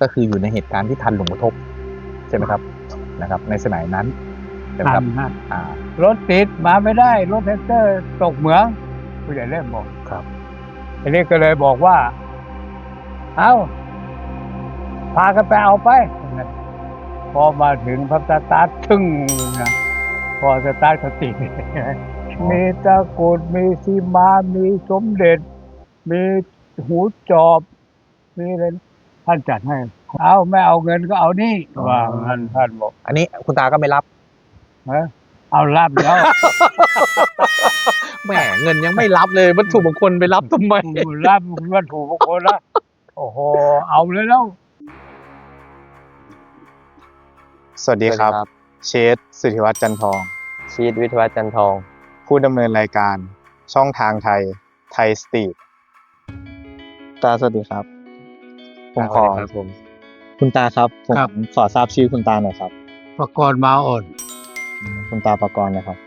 ก็คืออยู่ในเหตุการณ์ที่ทันหลวงพ่อทบใช่ไหมครับนะครับ ในสมัยนั้นใช่ไหมทัครับนฮะ อ่ารถติดมาไม่ได้ รถแท็กเตอร์ตกเหมืองผู้ใหญ่เล่มบอกครับทีนี้ก็เลยบอกว่า เอาพากันไปเอาไป พอมาถึงพับสตาร์ททึ่งนะพอสตาร์ทเขาติด มีตะกรุดมีสีมา มีสมเด็จ มีหูจอบ มีอะไร ท่านจัดให้ เอาไม่เอาเงินก็เอานี่ว่างั้นท่านบอกอันนี้คุณตาก็ไม่รับฮะเอารับแล้วแหมเงินยังไม่รับเลยวัตถุมงคลไปรับทำไมรับวัตถุมงคลละโอ้โหเอาเลยแล้ว สวัสดีครับ เชษสุทธิวัฒน์จันทอง ชีตวิทยาวัฒน์จันทอง ผู้ดำเนินรายการ ช่องทางไทย ไทยสตรีทตาสวัสดีครับ ผมขอครับผม คุณตาครับผมครับ ขอทราบชื่อคุณตาหน่อยครับ ประกรณ์มาอ่อน คุณตาประกรณ์นะครับ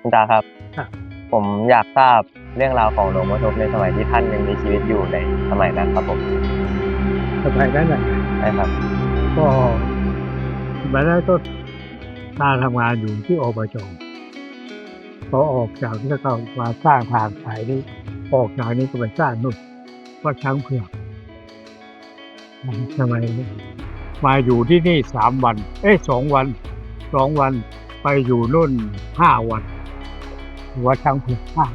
คุณตาครับ ครับ ผมอยากทราบเรื่องราวของหลวงพ่อทบในสมัยที่ท่านยังมีชีวิตอยู่ในสมัยนั้นครับผมสมัยนั้นน่ะได้ครับ ก็สมัยนั้นก็ตาทำงานอยู่ที่อบจพอออกจากที่เขามาสร้างทางสายนี้ออกจากนี้ก็ไปสร้างนู่นวัดช้างเผือก สมัยนี้มาอยู่ที่นี่สามวัน เอ้ยสองวันสองวันไปอยู่นู่นห้าวันวัดช้างเผือกสร้าง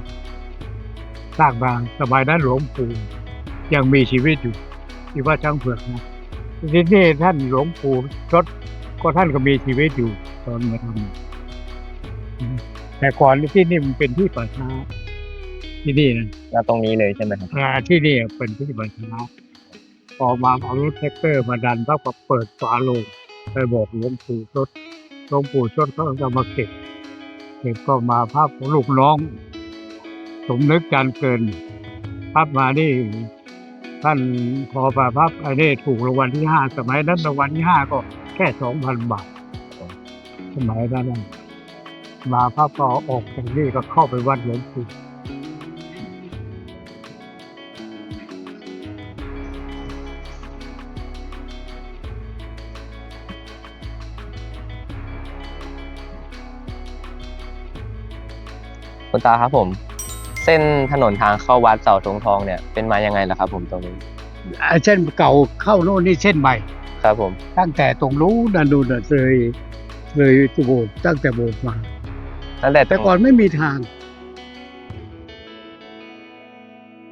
สร้างมาสมัยนั้นหลวงปู่ยังมีชีวิตอยู่ที่วัดช้างเผือกนะที่นี่ท่านหลวงปู่ชดก็ท่านก็มีชีวิตอยู่ตอนมาทำแต่ก่อนที่นี่มันเป็นที่ป่าช้าที่นี่นะแล้วตรงนี้เลยใช่ไหมครับอ่าที่นี่เป็นที่บรรชนะพอมาเอารถแท็กเตอร์มาดันเท่ากับเปิดฝาโลงไปบอกหลวงปู่ชดหลวงปู่ชดเขาจะมาเก็บเก็บก็มาภาพของลูกน้อง สมนึกการเกินภาพมานี่ท่านพอมาภาพไอ้นี่ถูกรางวัลที่ห้าสมัยนั้นรางวัลที่ห้าก็แค่สองพันบาทสมัยนั้นมาภาพก็ออกจากนี่ก็เข้าไปวัดหลวงปู่ คุณตาครับผม เส้นถนนทางเข้าวัดเสาธงทองเนี่ยเป็นมายังไงล่ะครับ ผมตรงนี้อ่าเช่นเก่าเข้าโน่นนี่เช่นใหม่ ครับผมตั้งแต่ตรงนู้นนันดูนน่ะเลยเลยโบสถ์ตั้งแต่โบสถ์มา ตั้งแต่แต่ก่อนไม่มีทาง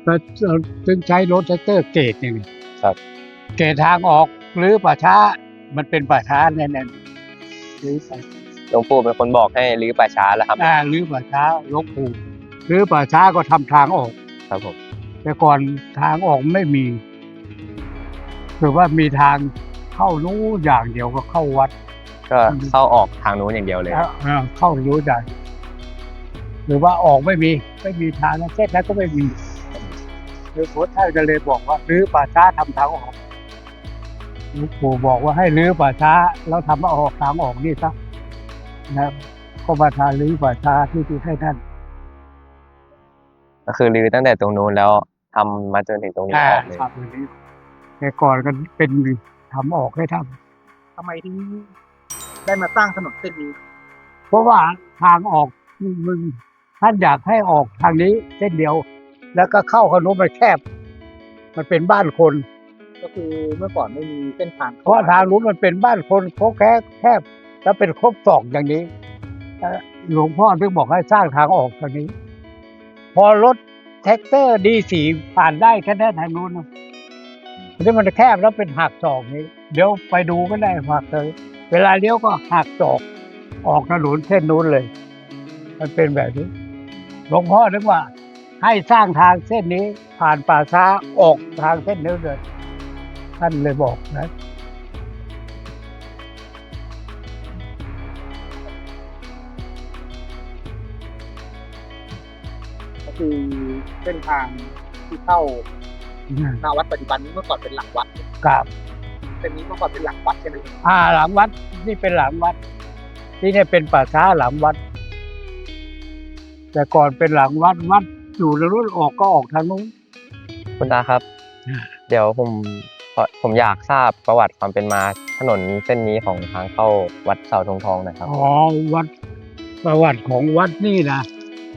เราเราจึงใช้รถแท็กเตอร์เกตอย่างนี้ครับ เกตทางออกหรือป่าช้ามันเป็นป่าช้าแน่ๆหรือป่า หลวงปู่เป็นคนบอกให้รื้อป่าช้าแล้วครับ อ่าหรือป่าช้าหลวงปู่หรือป่าช้าก็ทำทางออก ครับผม แต่ก่อนทางออกไม่มีคือว่ามีทางเข้านู้นอย่างเดียวก็เข้าวัด ก็เข้าออกทางนู้นอย่างเดียวเลยแล้วเอ่อเข้ารู้ได้หรือว่าออกไม่มี ไม่มีทางเส้นนั้นก็ไม่มีหรือพระท่านก็เลยบอกว่ารื้อป่าช้าทำทางออกหลวงปู่บอกว่าให้รื้อป่าช้าแล้วทำออกทางออกนี่ซะ นะครับก็มาทางรื้อป่าช้าที่ที่ให้ท่าน ก็คือรื้อตั้งแต่ตรงนู้นแล้วทำมาจนถึงตรงนี้ออกเลยครับอันนี้แต่ก่อนก็เป็นทำออกให้ทำทำไมถึงได้มาสร้างถนนเส้นนี้เพราะว่าทางออกมึงท่านอยากให้ออกทางนี้เส้นเดียว แล้วก็เข้าขนมมันแคบ มันเป็นบ้านคน ก็คือเมื่อก่อนไม่มีเส้นทางเพราะทางนู้นมันเป็นบ้านคนเขาแคบแคบ แล้วเป็นครบสองอย่างนี้หลวงพ่อถึงบอกให้สร้างทางออกทางนี้ พอรถแท็กเตอร์ดีสีผ่านได้แค่แนั้นทางนู้นนะทีนี้มันแคบแล้วเป็นหักศอกนี้เดี๋ยวไปดูก็ได้หักเลยเวลาเลี้ยวก็หักศอกออกถนนเส้นนู้นเลย มันเป็นแบบนี้หลวงพ่อนึกว่า ให้สร้างทางเส้นนี้ผ่านป่าช้าออกทางเส้นนี้เลยท่านเลยบอกนะ คือเส้นทางที่เข้าหน้าวัดปัจจุบันนี้เมื่อก่อนเป็นหลังวัดกับเส้นนี้เมื่อก่อนเป็นหลังวัดใช่ไหมอ่าหลังวัดนี่เป็นหลังวัด ที่เนี่ยเป็นป่าช้าหลังวัด แต่ก่อนเป็นหลังวัดวัดอยู่แล้วรุ่นออกก็ออกทางนู้นคุณตาครับอ่าเดี๋ยวผมเพราะผมอยากทราบประวัติความเป็นมาถนนเส้นนี้ของทางเข้าวัดเสาธงทองหนะครับอ๋อวัดประวัติของวัดนี่นะ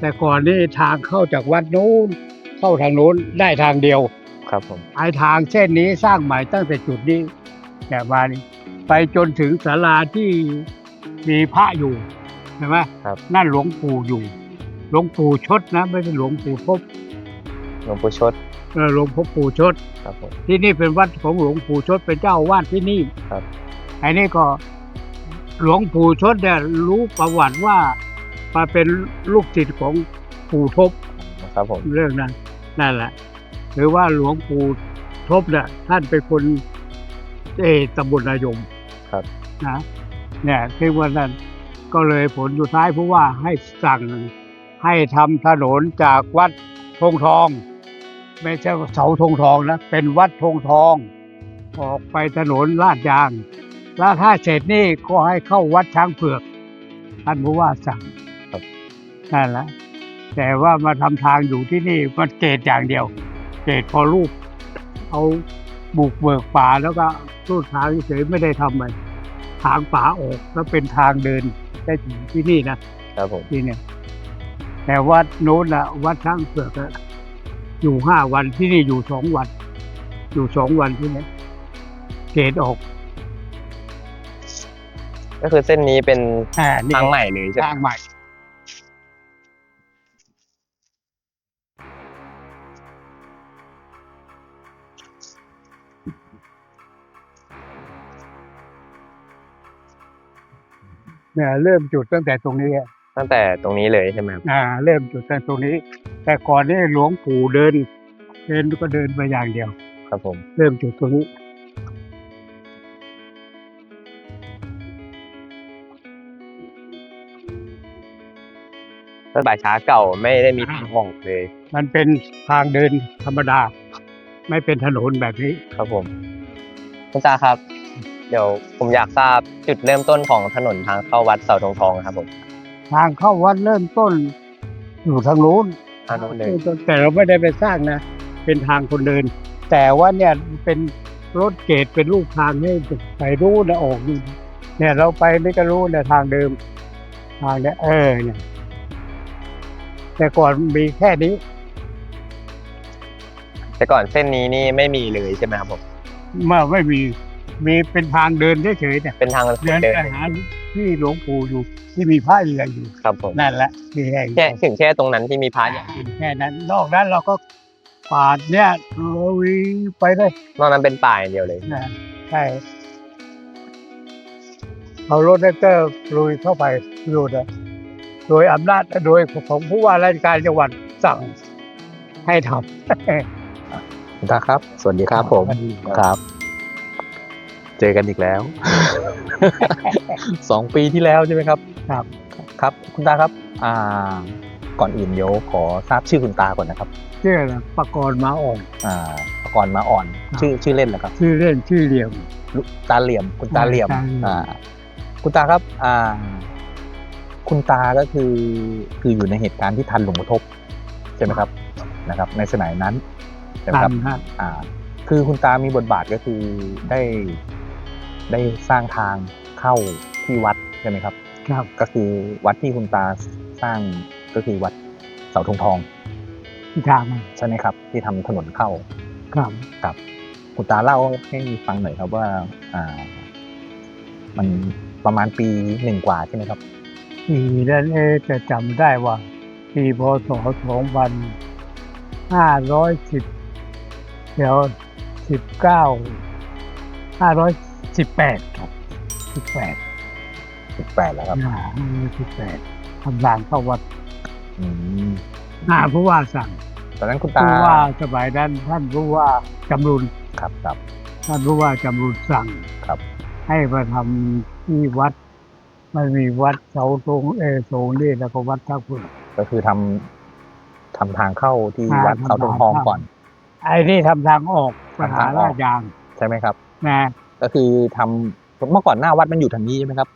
แต่ก่อนนี่ทางเข้าจากวัดนู้นเข้าทางนู้นได้ทางเดียวครับผมไอทางเส้นนี้สร้างใหม่ตั้งแต่จุดนี้แบบมานี่ไปจนถึงศาลาที่มีพระอยู่ใช่ไหมครับนั่นหลวงปู่อยู่ หลวงปู่ชดนะ ไม่ใช่หลวงปู่พบหลวงปู่ชดเออหลวงพ่อปู่ชดครับผมที่นี่เป็นวัดของหลวงปู่ชดเป็นเจ้าอาวาดที่นี่ครับไอ้นี่ก็หลวงปู่ชดเนี่ยรู้ประวัติว่า มาเป็นลูกศิษย์ของปู่ทบครับผมเรื่องนั้นนั่นแหละหรือว่าหลวงปู่ทบเนี่ยท่านเป็นคนเออตำบลนายมครับนะเนี่ยคือว่านั้นก็เลยผลอยู่ท้ายผู้ว่าให้สั่งให้ทำถนนจากวัดธงทอง ไม่ใช่เสาธงทองนะเป็นวัดธงทอง ออกไปถนนลาดยาง แล้วถ้าเสร็จนี่ก็ให้เข้าวัดช้างเผือกท่านผู้ว่าสั่งครับ นั่นแหละแต่ว่ามาทำทางอยู่ที่นี่มันเกตอย่างเดียว เกตพอลูกเอาบุกเบิกป่าแล้วก็รูดทางเฉยๆไม่ได้ทำอะไรทางป่าออกแล้วเป็นทางเดินได้ถึงที่นี่นะครับผมที่เนี่ยแต่วัดโน้นนะวัดช้างเผือกอะอยู่ห้าวันที่นี่อยู่สองวัน อยู่สองวันที่นี่เกตออก ก็คือเส้นนี้เป็นอ่านี่ทางใหม่เลยใช่ไหมทางใหม่ เนี่ยเริ่มจุดตั้งแต่ตรงนี้อะตั้งแต่ตรงนี้เลยใช่ไหมครับอ่า เริ่มจุดตั้งตรงนี้ แต่ก่อนนี่หลวงปู่เดิน เดินก็เดินไปอย่างเดียว ครับผม เริ่มจุดตรงนี้ ต้นป่าช้าเก่าไม่ได้มีทางออกเลย มันเป็นทางเดินธรรมดา ไม่เป็นถนนแบบนี้ ครับผมคุณตาครับ เดี๋ยวผมอยากทราบจุดเริ่มต้นของถนนทางเข้าวัดเสาธงทองครับผมทางเข้าวัดเริ่มต้น อยู่ทางนู้นทางนู้นเลยแต่เราไม่ได้ไปสร้างนะ เป็นทางคนเดิน แต่ว่าเนี่ยเป็นรถเกตเป็นลูกทางให้ไปรู้นะออกนี่เนี่ยเราไปนี่ก็รู้เนี่ยทางเดิม ทางเนี่ยเออเนี่ยแต่ก่อนมีแค่นี้ แต่ก่อนเส้นนี้นี่ไม่มีเลยใช่ไหมครับผมเมื่อไม่มี มีเป็นทางเดินเฉยๆเนี่ยเป็นทางเดินเดินไปหาที่หลวงปู่อยู่ที่มีพระเรืออยู่ครับผมนั่นแหละมีแห่งแค่ถึงแค่ตรงนั้นที่มีพระเนี่ยแค่นั้น นอกนั้นเราก็ปาดเนี่ยเราวีไปได้นอกนั้นเป็นป่าอย่างเดียวเลย นะใช่เอารถแท็กเตอร์ลุยเข้าไปอยู่นะโดยอำนาจโดยของผู้ว่าราชการจังหวัดสั่งให้ทำ คุณตาครับ สวัสดีครับผม ครับ เจอกันอีกแล้ว สองปีที่แล้วใช่ไหมครับ ครับ ครับ คุณตาครับ อ่า ก่อนอื่นเดี๋ยวขอทราบชื่อคุณตาก่อนนะครับ ชื่ออะไรประกรณ์มาอ่อน อ่าปกรณ์มาอ่อนครับชื่อชื่อเล่นเหรอครับ ชื่อเล่นชื่อเหลี่ยมลุตาเหลี่ยม คุณตาเหลี่ยมตาเหลี่ยม อ่า คุณตาครับ อ่า คุณตาก็คือคืออยู่ในเหตุการณ์ที่ทันหลวงพ่อทบใช่ไหมครับ นะครับ ในสมัยนั้นใช่ไหมทัครับนฮะอ่าคือคุณตามีบทบาทก็คือได้ ได้สร้างทางเข้าที่วัดใช่ไหมครับ ครับ ก็คือวัดที่คุณตาสร้างก็คือวัดเสาธงทองที่ทางใช่ไหมครับ ที่ทำถนนเข้าครับครับคุณตาเล่าให้ฟังหน่อยครับว่าอ่า มันประมาณปีหนึ่งกว่าใช่ไหมครับปีนั้นเอะจะจำได้ว่า ปีพศสองพันห้าร้อยสิบเดี๋ยวสิบเก้าห้าร้อย สิบแปดครับสิบแปดสิบแปดแล้วครับห้าร้อยสิบแปดทำงานเข้าวัดอืมหน้าผู้ว่าสั่งตอนนั้นคุณตาผู้ว่าสมัยนั้นท่านผู้ว่าจำรุนครับครับ ท่านผู้ว่าจำรุนสั่งครับ ให้มาทำที่วัดมันมีวัดเสาตรงเออโสงนี่แล้วก็วัดท่าพุทธก็คือทำทำทางเข้าที่อ่าวัดทำเสาธงทองทางเข้า ก่อน ไอ้นี่ทำทางออกไปหาทางออกลาดยาง ใช่ไหมครับ นะ ก็คือทำเมื่อก่อนหน้าวัดมันอยู่ทางนี้ใช่ไหมครับ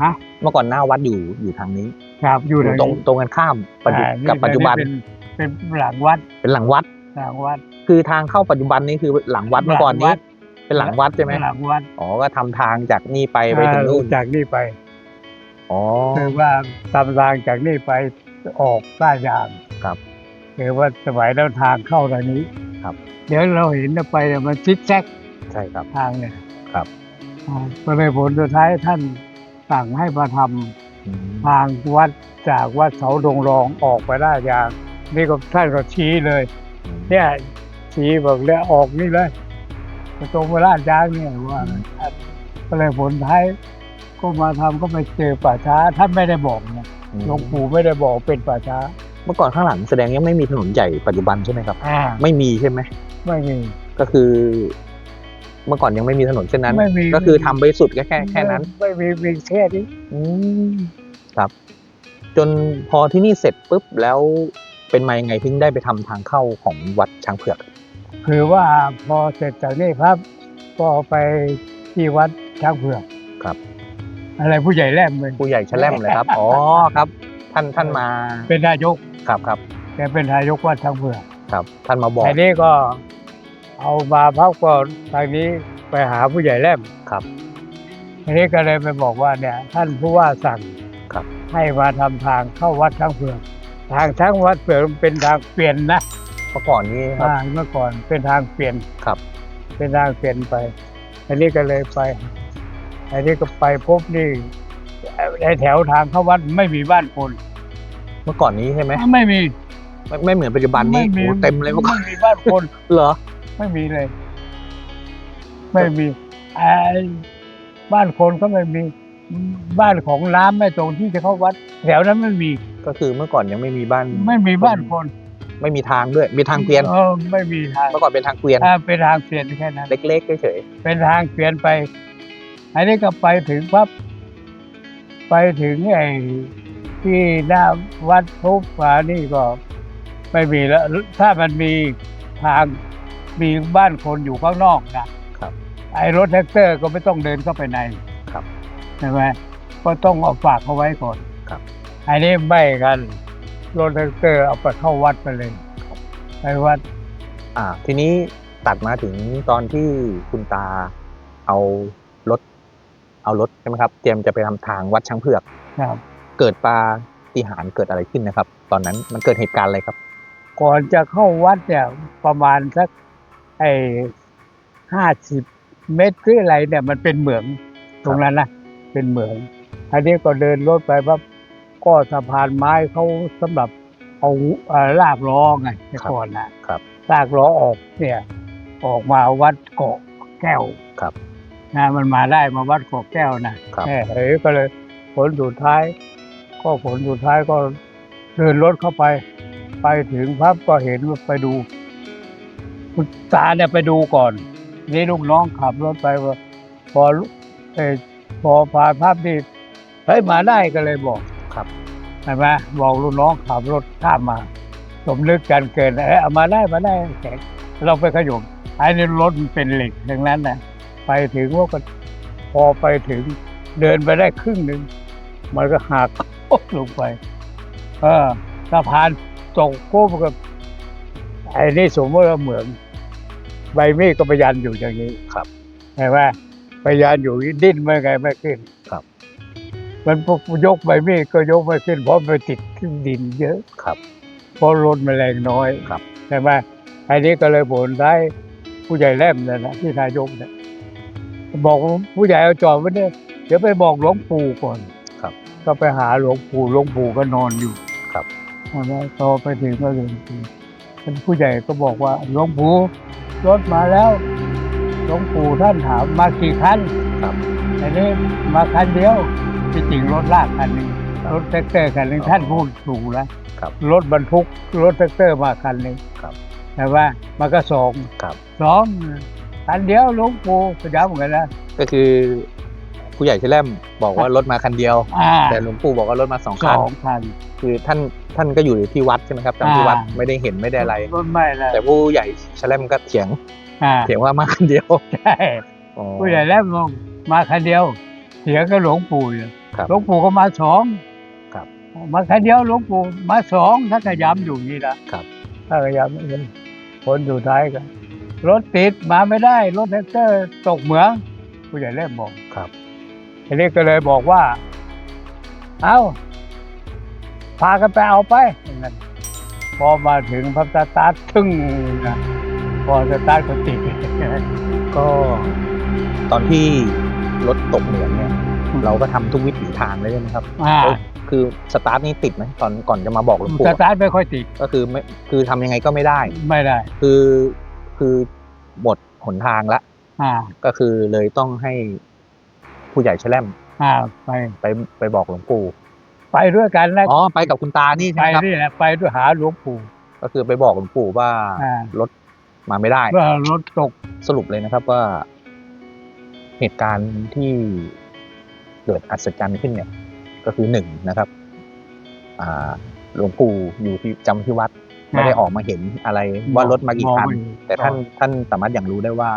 ฮะเมื่อก่อนหน้าวัดอยู่อยู่ทางนี้ ครับอยู่อยู่ตรงตรงกันข้ามปัจจุอ่านี่กับปัจจุบันเป็นเป็นหลังวัด เป็นหลังวัดหลังวัด คือทางเข้าปัจจุบันนี้คือหลังวัดเมื่อก่อนหลันี้งวัดเป็นหลังวัดใช่ไหมหลังวัดอ๋อก็ทำทางจากนี่ไปไปถึงนู่นจากนี่ไปอ๋อคือว่าตำทางจากนี่ไปออกต้ายางครับคือว่าสมัยแล้วทางเข้าทางนี้ครับ เดี๋ยวเราเห็นไปเนี่ยมันซิกแซกใช่ครับทางเนี่ย ครับอ่าก็เลยผลสุดท้ายท่านสั่งให้มาทำอืมทางวัดจากวัดเสาดงรองออกไปได้ยางนี่ก็ท่านก็ชี้เลย เนี่ยชี้บอกแล้วออกนี่เลยไปตรงเวลาดยางเนี่ยว่าท่านก็เลยผลท้ายก็มาทำก็ไปเจอป่าช้าท่านไม่ได้บอกนะอืมหลวงปู่ไม่ได้บอกเป็นป่าช้า เมื่อก่อนข้างหลังแสดงยังไม่มีถนนใหญ่ปัจจุบันใช่ไหมครับอ่าไม่มีใช่ไหมไม่มีก็คือ เมื่อก่อนยังไม่มีถนนเช่นนั้น ไม่มี ก็คือทำไปสุดแค่แค่แค่นั้น ไม่มีมีแค่นี้อืมครับ จนพอที่นี่เสร็จปุ๊บแล้วเป็นมายังไงถึงได้ไปทำทางเข้าของวัดช้างเผือก คือว่าพอเสร็จจากนี้ครับ ก็ไปที่วัดช้างเผือกครับ อะไรผู้ใหญ่แรมเลยผู้ใหญ่แชล่มเลยครับ อ๋อครับ ท่านท่านมาเป็นนายก ครับครับแกเป็นนายกวัดช้างเผือกครับ ท่านมาบอก ทีนี้ก็ เอามาพักก่อนทางนี้ไปหาผู้ใหญ่แรมครับทีนี้ก็เลยไปบอกว่าเนี่ย ท่านผู้ว่าสั่งครับ ให้มาทำทางเข้าวัดช้างเผือกทางช้างวัดเผือกมันเป็นทางเปลี่ยนนะเมื่อก่อนนี้ครับอ่าเมื่อก่อนเป็นทางเปลี่ยนครับ เป็นทางเปลี่ยนไปอันนี้ก็เลยไปอันนี้ก็ไปพบนี่ในแถวทางเข้าวัดไม่มีบ้านคนเมื่อก่อนนี้ใช่ไหมไม่มีไม่ไม่เหมือนปัจจุบันนี้ไม่มีโอ้เต็มเลยเมื่อก่อนไม่มีบ้านคน เหรอ ไม่มีเลย ไม่มีไอ้บ้านคนก็ไม่มี บ้านของน้ำไม่ตรงที่จะเข้าวัด แถวนั้นไม่มี ก็คือเมื่อก่อนยังไม่มีบ้าน ไม่มีบ้านคน ไม่มีทางด้วย มีทางเกวียนเออไม่มีทางเมื่อก่อนเป็นทางเกวียนอ่าเป็นทางเปลี่ยนแค่นั้นเล็กๆเฉยเป็นทางเปลี่ยนไปอันนี้ก็ไปถึงปั๊บไปถึงไอ้ที่หน้าวัดทุบฝานี่ก็ไม่มีแล้ว ถ้ามันมีทาง มีบ้านคนอยู่ข้างนอกนะครับไอ้รถแท็กเตอร์ก็ไม่ต้องเดินเข้าไปในครับใช่ไหมก็ต้องเอาฝากเขาไว้ก่อนครับอันนี้ไม่กันรถแท็กเตอร์เอาไปเข้าวัดไปเลยไปวัดๆอ่า ทีนี้ตัดมาถึงตอนที่คุณตาเอารถ เอารถใช่ไหมครับ เตรียมจะไปทำทางวัดช้างเผือกครับ เกิดปาฏิหาริย์เกิดอะไรขึ้นนะครับ ตอนนั้นมันเกิดเหตุการณ์อะไรครับ ก่อนจะเข้าวัดเนี่ยประมาณสัก ไอ้ห้าสิบเมตรหรืออะไรเนี่ยมันเป็นเหมืองตรงนั้นนะเป็นเหมืองอันนี้ก็เดินรถไปปั๊บก็สะพานไม้เขาสำหรับเอาเอ่อลากล้อไงแต่ก่อนนะครับลากล้อออกเนี่ย ออกมาวัดเกาะแก้วครับนะมันมาได้มาวัดเกาะแก้วนะครับเออเออก็เลยผลสุดท้าย ก็ผลสุดท้ายก็เดินรถเข้าไป ไปถึงพับก็เห็นว่าไปดู คุณตาเนี่ยไปดูก่อนนี่ลูกน้องขับรถไปว่าพอเออพอพาภาพนี่เฮ้ยมาได้ก็เลยบอกครับใช่ไหมบอกลูกน้องขับรถข้ามมา สมนึกกันเกินเอ้ยเอามาได้มาได้แขกเราไปขยมไอ้นี่รถมันเป็นเหล็กดังนั้นนะไปถึงว่าก็พอไปถึงเดินไปได้ครึ่งหนึ่งมันก็หักลงไป เออสะพานตกโค้งกับ ไอ้นี่สมมติว่าเหมือนใบมีดก็ไปยันอยู่อย่างนี้ครับเห็นไหมไปยันอยู่ดิ้นไม่ไงไม่ขึ้นครับ มันพวกยกใบมีดก็ยกไม่ขึ้น เพราะไปติดขึ้นดินเยอะครับ เพราะรถมันแรงน้อยครับใช่ไหมไอ้นี้ก็เลยผลได้ายผู้ใหญ่แรมเนี่ยนะที่นายกเนี่ยบอกว่าผู้ใหญ่เอาจอดไว้เนี่ยเดี๋ยวไปบอกหลวงปู่ก่อนครับ ก็ไปหาหลวงปู่หลวงปู่ก็นอนอยู่ครับใช่ไหมพอไปถึงก็หลวงปู่ ท่านผู้ใหญ่ก็บอกว่าหลวงปู่รถมาแล้วหลวงปู่ท่านถามมากี่คันครับอันนี้มาคันเดียวที่จริงรถลากคันหนึ่งรถแท็กเตอร์คันหนึ่งท่านพูดถูกแล้วครับรถบรรทุกรถแท็กเตอร์มาคันหนึ่งครับแต่ว่ามันก็สองครับสองคันเดียวหลวงปู่ก็ย้ำเหมือนกันนะก็คือ ผู้ใหญ่แชล่มบอกว่ารถมาคันเดียว อ่าแต่หลวงปู่บอกว่ารถมาสองสคัน องคัน คือท่านท่านก็อยู่ที่วัดใช่ไหมครับจำที่อ่า วัดไม่ได้เห็นไม่ได้อะไร รถไม่ละแต่ผู้ใหญ่แชล่มก็เถียงอ่าเถียงว่ามาคันเดียวใช่อ๋อ ผู้ใหญ่แล้วลงมาคันเดียวเถียงกับหลวงปู่อยู่ครับหลวงปู่ก็มาสองครับมาคันเดียวหลวงปู่มาสองท่านก็ย้ำอยู่นี่นะครับ ถ้านก็ย้ำอย่างนี้ผลสุดท้ายก็รถติดมาไม่ได้ รถแท็กเตอร์ตกเหมืองผู้ใหญ่เล่มบอกครับ ทีนี้ก็เลยบอกว่า เอาพากันไปเอาไปอย่างนั้นพอมาถึงพับสตาร์ททึ่งนะพอสตาร์ทก็ติดก็ตอนที่รถตกเหมืองเนี่ยอืมเราก็ทำทุกวิถีทางเลยใช่ไหมครับอ่าเอ้ยคือสตาร์ทนี่ติดไหมตอนก่อนจะมาบอกหลวงปู่สอะตาร์ทไม่ค่อยติดก็คือไม่คือทำยังไงก็ไม่ได้ ไม่ได้ คือคือหมดหนทางละอ่าก็คือเลยต้องให้ ผู้ใหญ่แชล่มอ่าไปไปไปบอกหลวงปู่ไปด้วยกันนะอ๋อไปกับคุณตานี่ใช่ไปไหมครับ นี่แหละไปด้วยหาหลวงปู่ ก็คือไปบอกหลวงปู่ว่าอ่า รถมาไม่ได้เมื่อรถตกสรุปเลยนะครับว่า เหตุการณ์ที่เกิดอัศจรรย์ขึ้นเนี่ย ก็คือหนึ่งนะครับ อ่าหลวงปู่อยู่ที่จำที่วัด ไม่ได้ออกมาเห็นอะไรว่ารถมากี่คันมองไม่เห็นแต่ท่านท่านสามารถอย่างรู้ได้ว่า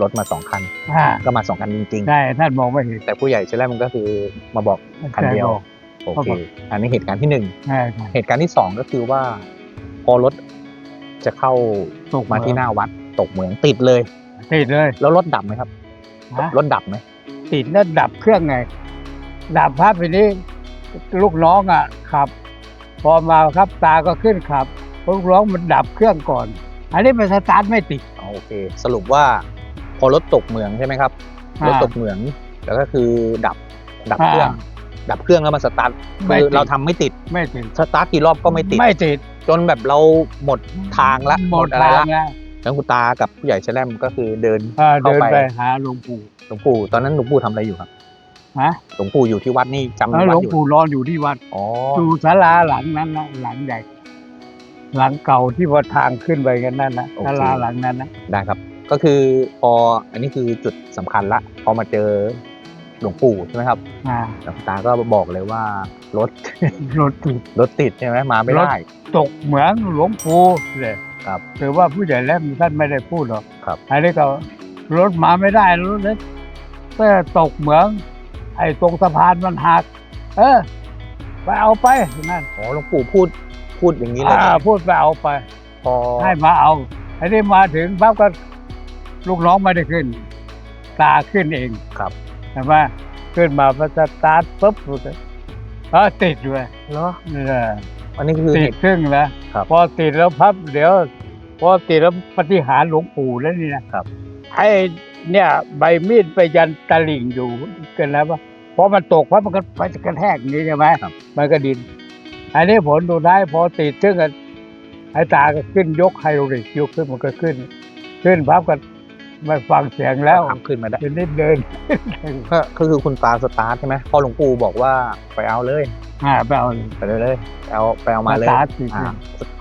รถมาสองคัน อ่าก็มาสองคันจริงได้ท่านมองไม่เห็น ๆ แต่ผู้ใหญ่เชล่มก็คือมาบอกคันเดียว โอเขาเคบอกอันนี้เหตุการณ์ที่หนึ่งใช่ใช่เหตุการณ์ที่สองก็คือว่า พอรถจะเข้าตกมาที่หน้าวัดตกเหมืองติดเลย ติดเลยแล้วรถดับไหมครับฮะรถดับไหมติดแล้วดับเครื่องไง ดับภาพไปนี้ ลูกน้องอะขับ พอมาครับตาก็ขึ้นขับลูกน้องมันดับเครื่องก่อน อันนี้มันสตาร์ทไม่ติด อ๋อโอเค สรุปว่าพ อรถตกเหมืองใช่ไหมครับอ่ารถตกเหมืองแล้วก็คือดับดับอ่าเครื่อง ดับเครื่องแล้วมันสตาร์ทไม่คือติดเราทำไม่ติดไม่ติดสตาร์ทกี่รอบก็ไม่ติดไม่ติดจนแบบเราหมดทางละหมดอะไรทางละแล้วแล้วคุณตากับผู้ใหญ่แชล่มก็คือเดินอ่าเข้าเดินไปไปหาหลวงปู่หลวงปู่ตอนนั้นหลวงปู่ทำอะไรอยู่ครับฮะหลวงปู่อยู่ที่วัดนี่จำแล้วหวัลดวงอยู่ปู่นอนอยู่ที่วัดอ๋ออยู่ศาลาหลังนั้นนะหลังใหญ่หลังเก่าที่ว่าทางขึ้นไปกันนั่นนะศาลาหลังนั้นนะได้ครับ ก็คือพออันนี้คือจุดสำคัญละพอมาเจอหลวงปู่ใช่ไหมครับอ่าแล้วคุณตาก็บอกเลยว่ารถรถติดรถติดใช่ไหมมาไม่ได้ตกเหมืองหลวงปู่เลยครับถือว่าผู้ใหญ่แหลมท่านไม่ได้พูดหรอกครับอันนี้ก็รถมาไม่ได้รถเล็กแต่ตกเหมือง ไอ้ตรงสะพานมันหัก เออ ไปเอาไปนั่นอ๋อหลวงปู่พูดพูดอย่างนี้เลยอ่าพูดไปเอาไปพอให้มาเอาไอ้นี่มาถึงปั๊บก็ ลูกน้องไม่ได้ขึ้น ตาขึ้นเองครับเห็นไหมขึ้นมาพอสตาร์ทปุ๊บเออติดเลยเนาะเอออันนี้คือติเหดตุครึ่งแล้วครับพอติดแล้วพับเดี๋ยว พอติดแล้วปฏิหารย์หลวงปู่แล้วนี่นะครับไอ้เนี่ย ใบมีดไปยันตะลิ่งอยู่กันแล้วว่าพอมันตกพับมันก็ไปกระแทกอย่างนี้ใช่ไหมครับมันก็ดิน อันนี้ผลดูได้พอติดซึ่งกันไอ้ตาก็ขึ้นยกไฮโดรลิกยกขึ้นมันก็ขึ้น ขึ้นพับก็ ไม่ฟังเสียงแล้วขับขึ้นมาได้เป็นนิดเดินก็ก็คือคุณตาสตาร์ทใช่ไหมพอหลวงปู่บอกว่าไปเอาเลยอ่าไปเอาเลยไปเลยเลยไปเอาไปเอามาเลยสตาร์ทสิอ่า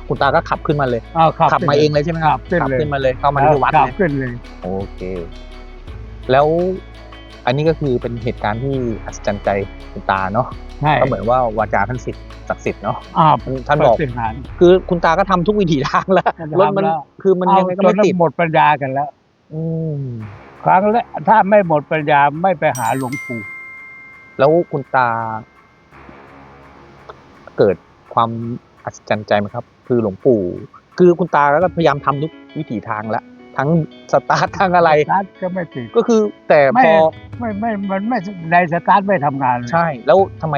คุณตาก็ขับขึ้นมาเลยเอาขับขับมาเองเลยใช่ไหมครับขึ้นขับเลยขึ้นมาเลยเข้ามาที่วัดขับเลยขึ้นเลยโอเค แล้วอันนี้ก็คือเป็นเหตุการณ์ที่อัศจรรย์ใจคุณตาเนาะใช่ก็เหมือนว่าวาจาท่านสิทธิ์ศักดิ์สิทธิ์เนาะอ่าท่านบอกปฏิหารย์คือคุณตาก็ทำทุกวิถีทางแล้วทำรถมันแล้วคือมันยังไงก็เอาจไม่ติดหมดปัญญากันแล้ว อืมครั้งแรกถ้าไม่หมดปัญญาไม่ไปหาหลวงปู่แล้วคุณตา เกิดความอัศจรรย์ใจไหมครับ คือหลวงปู่ คือคุณตาก็พยายามทำทุกวิถีทางแล้วทั้งสตาร์ททั้งอะไร สตาร์ทก็ไม่ติด ก็คือแต่ไม่พอ ไม่ไม่มันไม่ในสตาร์ทไม่ทำงานเลยใช่ แล้วทำไม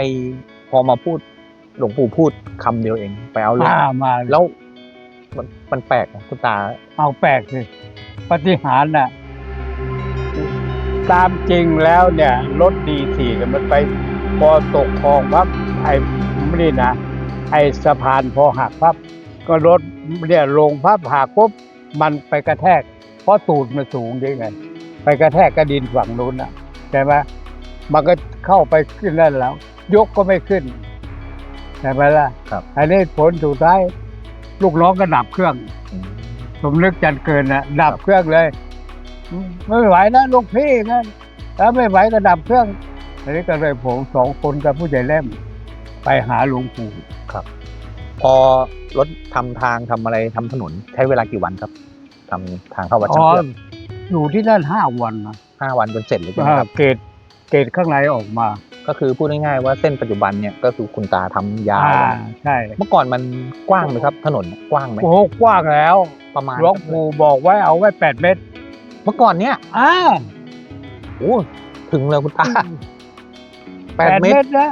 พอมาพูดหลวงปู่พูดคำเดียวเองไปเอาเลย อ่ามาแล้แล้ววมันมันแปลกนะคุณตาเอาแปลกเลย ปฏิหารย์น่ะตามจริงแล้วเนี่ยรถดีสี่เนี่ยมันไปพอตกคลองพับไอ้ไม่ได้นะไอ้สะพานพอหักพับ ก็รถเนี่ยลงพับหักปุ๊บมันไปกระแทก เพราะตูดมันสูงยังไงไปกระแทกกระดินฝั่งนู้นอะใช่ไหมมันก็เข้าไปขึ้นนั่นแล้ว ยกก็ไม่ขึ้นใช่ไหมล่ะครับอันนี้ผลสุดท้ายลูกน้องก็ดับเครื่อง สมนึกจันเกินนะดับเครื่องเลย ไม่ไหวนะลูกพี่งั้นถ้าไม่ไหวก็ดับเครื่องอันนี้ก็เลยผมสองคนกับผู้ใหญ่แหลมไปหาหลวงปู่พอรถทำทางทำอะไรทำถนนใช้เวลากี่วันครับทำทางเข้าวัดอ๋ช่างอเพื่อนอยู่ที่นั่นห้าวันนะห้าวันจนเสร็จเลยใช่ไหมอ่าครับเกตเกล็ดข้างในออกมา ก็คือพูดง่ายๆว่าเส้นปัจจุบันเนี่ยก็คือคุณตาทำยาว อ่าใช่เมื่อก่อนมันกว้างไหมครับถนนกว้างไหมโอ้โหกว้างแล้วประมาณหลวงปู่บอกไว้เอาไว้แปดเมตรเมื่อก่อนเนี่ยอ่าโอ้ถึงเลยคุณตาแปแปดดเมเมตตรรนะ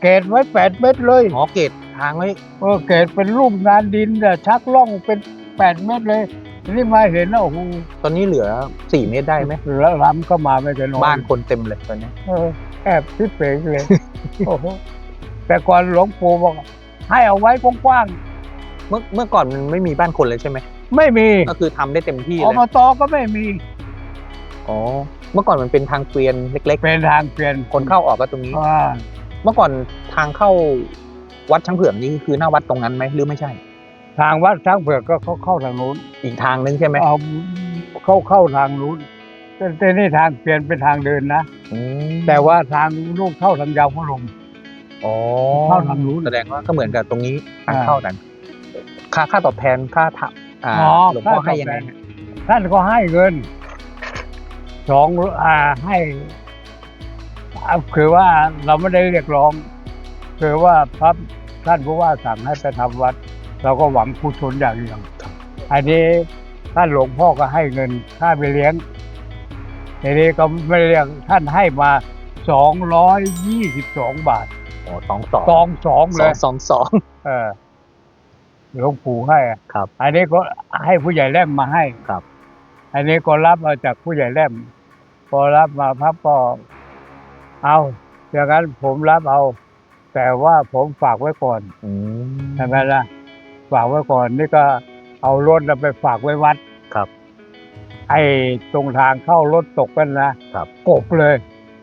เกตไว้แปดเมตรเลยหอเกตทางไว้เออเกตเป็นรูปงานดินแต่ชักล่องเป็นแปดเมตรเลยทีนี่มาเห็นแล้วโอ้โหตอนนี้เหลือสี่เมตรได้ไหมแล้วล้ำก็มาไม่จะน้อยบ้านคนเต็มเลยตอนนี้ เออ แอบพิเศษเลยโอ้โหแต่ก่อนหลวงปู่บอก ให้เอาไว้กว้างเมื่อเมื่อก่อนมันไม่มีบ้านคนเลยใช่ไหมๆไม่มีก็คือทำได้เต็มที่อเลยมตก็ไม่มีอ๋อเมื่อก่อนมันเป็นทางเกวียนเล็กเป็นทางเปลี่ยนๆ คนเข้าออกก็ตรงนี้ อ่าเมื่อก่อนทางเข้าวัดช้างเผือกนี่คือหน้าวัดตรงนั้นไหมหรือไม่ใช่ ทางวัดช้างเผือกก็เขาเข้าทางนู้นอีกทางนึงใช่ไหมเอาเข้าเข้าทางนู้น แต่แต่นี่ทางเปลี่ยนเป็นทางเดินนะ อืมแต่ว่าทางลูกเข้าทางยาวพระลม อ๋อเข้าทางนู้นแสดงว่าก็เหมือนกับตรงนี้ทางอ่าเข้านั้น ค่าค่าตอบแทนค่าทำอ่าอ๋อหลวงพ่อค่าตอบให้ยังไงแทนท่านก็ให้เงินสองอ่าให้อ่าคือว่าเราไม่ได้เรียกร้อง คือว่าพระท่านผู้ว่าสั่งให้ไปทำวัด เราก็หวังกุศลอย่างเดียวอันนี้ท่านหลวงพ่อก็ให้เงินค่าไปเลี้ยง ทีนี้ก็ไม่เลี้ยงท่านให้มาสองร้อยยี่สิบสองบาทอ๋อสองสองสองสองสเลองยสองสอง เออหลวงปู่ให้อะครับอันนี้ก็ให้ผู้ใหญ่แล่มมาให้ครับ อันนี้ก็รับมาจากผู้ใหญ่แล่มพอรับมาพับก็เอาอย่างนั้นผมรับเอา แต่ว่าผมฝากไว้ก่อน อืมใช่ไหมล่ะฝากไว้ก่อนนี่ก็เอารถน่ะไปฝากไว้วัดครับ ไอ้ตรงทางเข้ารถตกกันนะครับ กบเลย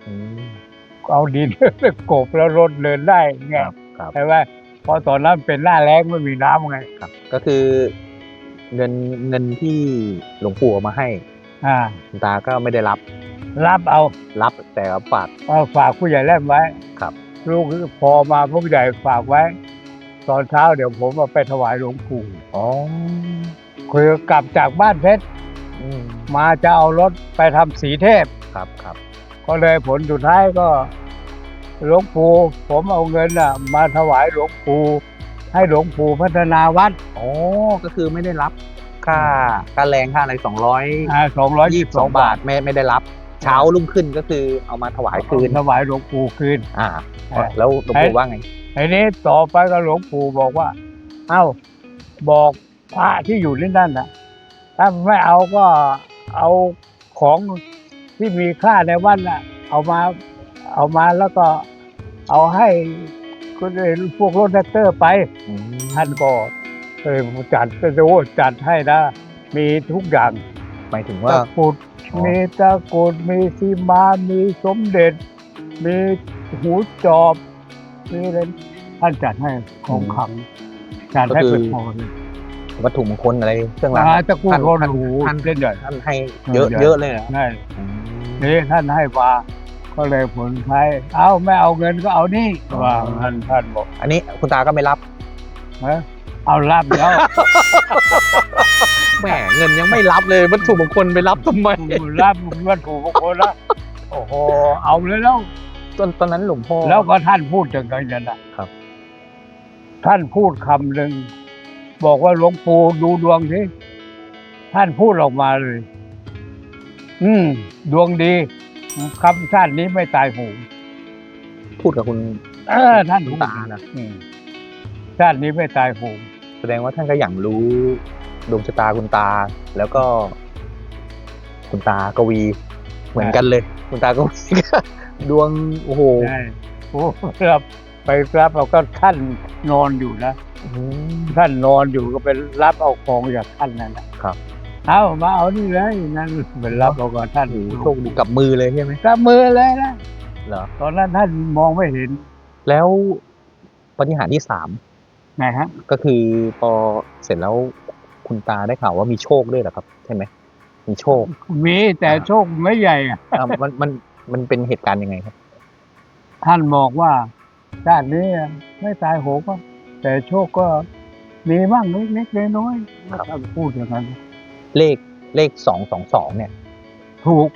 อืม เอาดิน กบแล้วรถเดินได้ไงครับครับใช่ไหมเพราะตอนนั้นเป็นหน้าแล้งไม่มีน้ำไงครับก็คือเงินเงินที่หลวงปู่เอามาให้อ่า คุณตาก็ไม่ได้รับรับเอารับแต่เอาฝาก เอาฝากผู้ใหญ่แล่มไว้ครับ ลูกพอมาผู้ใหญ่ฝากไว้ ตอนเช้าเดี๋ยวผมเอาไปถวายหลวงปู่อ๋อคือกลับจากบ้านเพชร อืมมาจะเอารถไปทำสีเทพ ครับครับก็เลยผลสุดท้ายก็ หลวงปู่ผมเอาเงินน่ะ มาถวายหลวงปู่ให้หลวงปู่พัฒนาวัดอ๋อก็คือไม่ได้รับค่าค่าแรงค่าอะไรสองร้อยสองร้อยยี่ยี่สิสิบบสสอองงบาบาททไม่ไม่ได้รับ เช้ารุ่งขึ้นก็คือเอามาถวายคืนถวายหลวงปู่คืน อ่าเออแล้วหลวงปู่ว่าไงไอ้นี้ต่อไปก็หลวงปู่บอกว่า เอ้า บอกพระที่อยู่ที่นั่นน่ะ ถ้าไม่เอาก็เอาของที่มีค่าในวัดน่ะเอามาเอามาแล้วก็เอาให้คนอื่นพวกรถแท็กเตอร์ไปอืมท่านก็เออจัดก็จะโอ้จัดให้นะ มีทุกอย่างหมายถึงตะว่ากรุดอ๋อ มีตะกรุดมีสีมา มีสมเด็จ มีหูจอบ มีอะไรท่านจัดให้ของขลังจัดให้เป็นพอเลย วัตถุมงคลอะไรเครื่องรางอ่าตะกรุดท่านโรท่านหูท่านเส้นใหญ่ท่านให้เยอะใหญ่เยอะเลยเหรอใช่อืมนี่ท่านให้มาก็เลยผลใช้เอาไม่เอาเงินก็เอานี่ว่าท่านท่านบอก อันนี้คุณตาก็ไม่รับเอ้ยเอารับแล้วแหมเงินยังไม่รับเลยวัตถุมงคลไปรับทำไมรับวัตถุมงคลละโอ้โหเอาเลยแล้วตอนตอนนั้นหลวงพ่อแล้วก็ท่านพูดอย่างไรนั่นนะครับ ท่านพูดคำหนึ่ง บอกว่าหลวงปู่ดูดวงสิท่านพูดออกมาเลย อืม ดวงดีคำชาตินี้ไม่ตายโหงพูดกับคุณเออท่านคุณพูดตานะอืมชาตินี้ไม่ตายโหงแสดงว่าท่านก็อย่างรู้ดวงชะตาคุณตา แล้วก็ คุณตากวี เหมือนกันเลย คุณตากวีดวงโอ้โหใช่โอ้ครับไปรับเอาก็ท่านนอนอยู่นะอืม ท่านนอนอยู่ก็ไปรับเอาของจากท่านนั่นนะครับ เอามาเอานี่เลยนั่นไปรับเอาก่อนท่านโอ้โหโชคดีกับมือเลยใช่ไหมกับมือเลยนะเหรอตอนนั้นท่านมองไม่เห็น แล้วปฏิหารย์ที่สามไงฮะ ก็คือพอเสร็จแล้วคุณตาได้ข่าวว่ามีโชคด้วยเหรอครับ ใช่ไหมมีโชค มีแต่อ่าโชคไม่ใหญ่อะอะมันมันมันเป็นเหตุการณ์ยังไงครับ ท่านบอกว่าชาตินี้ไม่ตายโหงก็ แต่โชคก็มีบ้างเล็กๆน้อยๆครับท่านพูดอย่างนั้น เลขเลขสองสองสองเนี่ย ถูก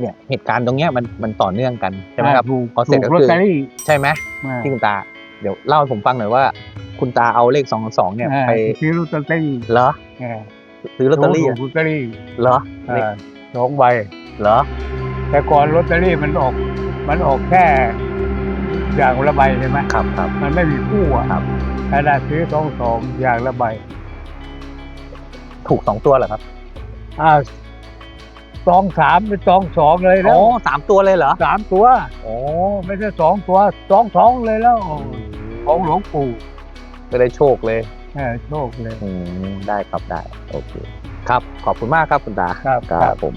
เนี่ยเหตุการณ์ตรงเนี้ยมันมันต่อเนื่องกันใช่ไหมครับถูกพอเสร็จถูก็กลอตคือเตอรี่ใช่ไหมอ่าที่คุณตา เดี๋ยวเล่าให้ผมฟังหน่อยว่า คุณตาเอาเลขสองสองเนี่ยอ่าไปซื้อลอตเตอรี่เหรออ่าซื้อลอตเตอรี่ถูอะกลอตเตอรี่เหรออ่าสองใบเหรอ แต่ก่อนลอตเตอรี่มันออก มันออกแค่อย่างละใบใช่ไหมครับครับ มันไม่มีคู่อะครับ ขนาดซื้อสองสองอย่างละใบถูกสองตัวเหรอครับอ่าสองสามเป็นสองสองเลยแล้โอ้วสามตัวเลยเหรอสามตัว โอ้ไม่ใช่สองตัวสองสองเลยแล้วของหลวงปู่ก็ได้โชคเลยเออโชคเลย อืมได้ครับได้ โอเค ครับ ขอบคุณมากครับคุณตาครับ ครับผม